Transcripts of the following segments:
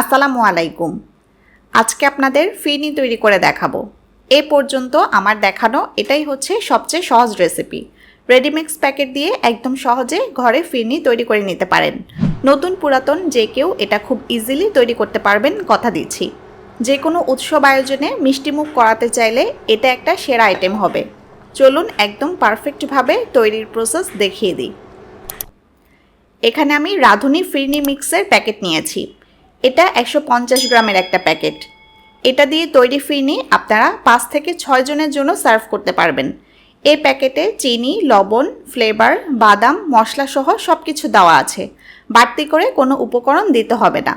আসসালামু আলাইকুম। আজকে আপনাদের ফিরনি তৈরি করে দেখাবো। এ পর্যন্ত আমার দেখানো এটাই হচ্ছে সবচেয়ে সহজ রেসিপি রেডিমিক্স প্যাকেট দিয়ে একদম সহজে ঘরে ফিরনি তৈরি করে নিতে পারেন। নতুন পুরাতন যে কেউ এটা খুব ইজিলি তৈরি করতে পারবেন কথা দিচ্ছি। যে কোনো উৎসব আয়োজনে মিষ্টিমুখ করাতে চাইলে এটা একটা সেরা আইটেম হবে। চলুন একদম পারফেক্টভাবে তৈরির প্রসেস দেখিয়ে দিই। এখানে আমি রাঁধুনি ফিরনি মিক্সের প্যাকেট নিয়েছি। এটা একশো পঞ্চাশ গ্রামের একটা প্যাকেট। এটা দিয়ে তৈরি ফিরনি আপনারা পাঁচ থেকে ছয় জনের জন্য সার্ভ করতে পারবেন। এই প্যাকেটে চিনি, লবণ, ফ্লেভার, বাদাম মশলা সহ সব কিছু দেওয়া আছে। বাড়তি করে কোনো উপকরণ দিতে হবে না।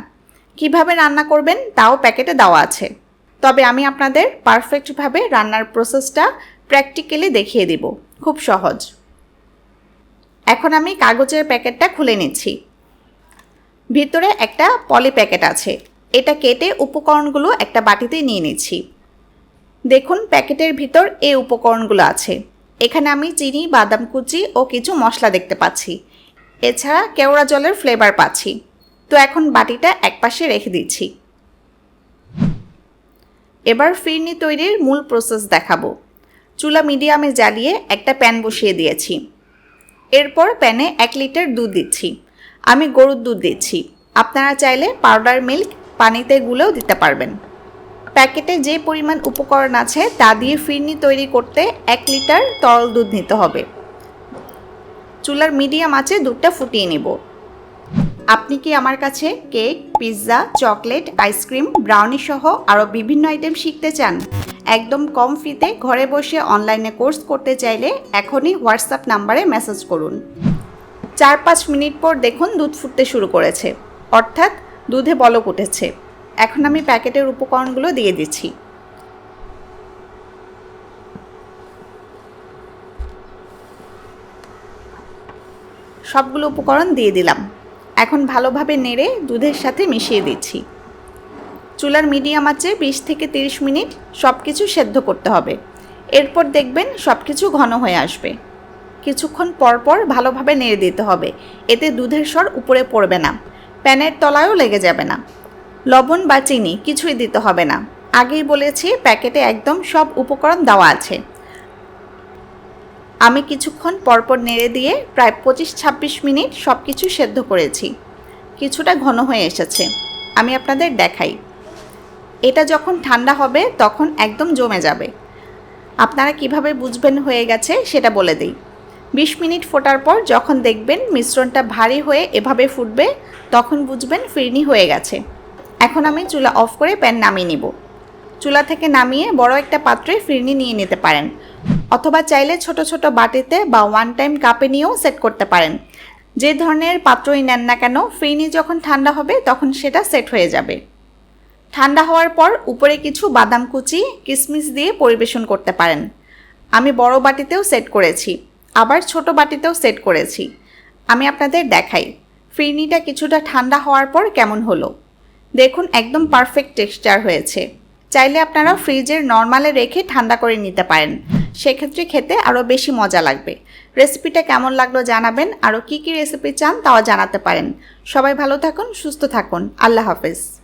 কীভাবে রান্না করবেন তাও প্যাকেটে দেওয়া আছে। তবে আমি আপনাদের পারফেক্টভাবে রান্নার প্রসেসটা প্র্যাকটিক্যালি দেখিয়ে দিব। খুব সহজ। এখন আমি কাগজের প্যাকেটটা খুলে নিচ্ছি। ভিতরে একটা পলি প্যাকেট আছে। এটা কেটে উপকরণগুলো একটা বাটিতে নিয়ে নিচ্ছি। দেখুন, প্যাকেটের ভিতর এই উপকরণগুলো আছে। এখানে আমি চিনি, বাদাম কুচি ও কিছু মশলা দেখতে পাচ্ছি। এছাড়া কেওড়া জলের ফ্লেভার পাচ্ছি। তো এখন বাটিটা একপাশে রেখে দিচ্ছি। এবার ফিরনি তৈরির মূল প্রসেস দেখাবো। চুলা মিডিয়ামে জ্বালিয়ে একটা প্যান বসিয়ে দিয়েছি। এরপর প্যানে এক লিটার দুধ দিচ্ছি। আমি গরুর দুধ দিচ্ছি। আপনারা চাইলে পাউডার মিল্ক পানিতে গুলেও দিতে পারবেন। প্যাকেটে যে পরিমাণ উপকরণ আছে তা দিয়ে ফিরনি তৈরি করতে এক লিটার তরল দুধ নিতে হবে। চুলার মিডিয়াম আছে দুধটা ফুটিয়ে নেব। আপনি কি আমার কাছে cake, pizza, chocolate, ice cream brownie সহ আরও বিভিন্ন আইটেম শিখতে চান? একদম কম ফিতে ঘরে বসে অনলাইনে কোর্স করতে চাইলে এখনই হোয়াটসঅ্যাপ নাম্বারে মেসেজ করুন। চার পাঁচ মিনিট পর দেখুন দুধ ফুটতে শুরু করেছে। অর্থাৎ দুধে বলক উঠেছে। এখন আমি প্যাকেটের উপকরণগুলো দিয়ে দিচ্ছি। সবগুলো উপকরণ দিয়ে দিলাম। এখন ভালোভাবে নেড়ে দুধের সাথে মিশিয়ে দিচ্ছি। চুলার মিডিয়াম আছে বিশ থেকে তিরিশ মিনিট সব কিছু সেদ্ধ করতে হবে। এরপর দেখবেন সব কিছু ঘন হয়ে আসবে। কিছুক্ষণ পরপর ভালোভাবে নেড়ে দিতে হবে। এতে দুধের স্বর উপরে পড়বে না। প্যানের তলায়ও লেগে যাবে না। লবণ বা চিনি কিছুই দিতে হবে না। আগেই বলেছি, প্যাকেটে একদম সব উপকরণ দেওয়া আছে। আমি কিছুক্ষণ পরপর নেড়ে দিয়ে প্রায় পঁচিশ ছাব্বিশ মিনিট সব কিছু সেদ্ধ করেছি। কিছুটা ঘন হয়ে এসেছে। আমি আপনাদের দেখাই। এটা যখন ঠান্ডা হবে, তখন একদম জমে যাবে। আপনারা কীভাবে বুঝবেন হয়ে গেছে, সেটা বলে দিই। বিশ মিনিট ফোটার পর যখন দেখবেন মিশ্রণটা ভারী হয়ে এভাবে ফুটবে, তখন বুঝবেন ফিরনি হয়ে গেছে। এখন আমি চুলা অফ করে প্যান নামিয়ে নিব। চুলা থেকে নামিয়ে বড় একটা পাত্রে ফিরনি নিয়ে নিতে পারেন, অথবা চাইলে ছোট ছোট বাটিতে বা ওয়ান টাইম কাপে নিয়েও সেট করতে পারেন। যে ধরনের পাত্রই নেন না কেন, ফিরনি যখন ঠান্ডা হবে, তখন সেটা সেট হয়ে যাবে। ঠান্ডা হওয়ার পর উপরে কিছু বাদাম কুচি কিশমিশ দিয়ে পরিবেশন করতে পারেন। আমি বড় বাটিতেও সেট করেছি। আবার ছোট বাটিতেও সেট করেছি। আমি আপনাদের দেখাই। ফিরনিটা কিছুটা ঠান্ডা হওয়ার পর কেমন হলো? দেখুন, একদম পারফেক্ট টেক্সচার হয়েছে। চাইলে আপনারা ফ্রিজের নর্মালে রেখে ঠান্ডা করে নিতে পারেন। সেক্ষেত্রে খেতে আরও বেশি মজা লাগবে। রেসিপিটা কেমন লাগল জানাবেন। আরও কী কী রেসিপি চান তাও জানাতে পারেন। সবাই ভালো থাকুন, সুস্থ থাকুন। আল্লাহ হাফেজ।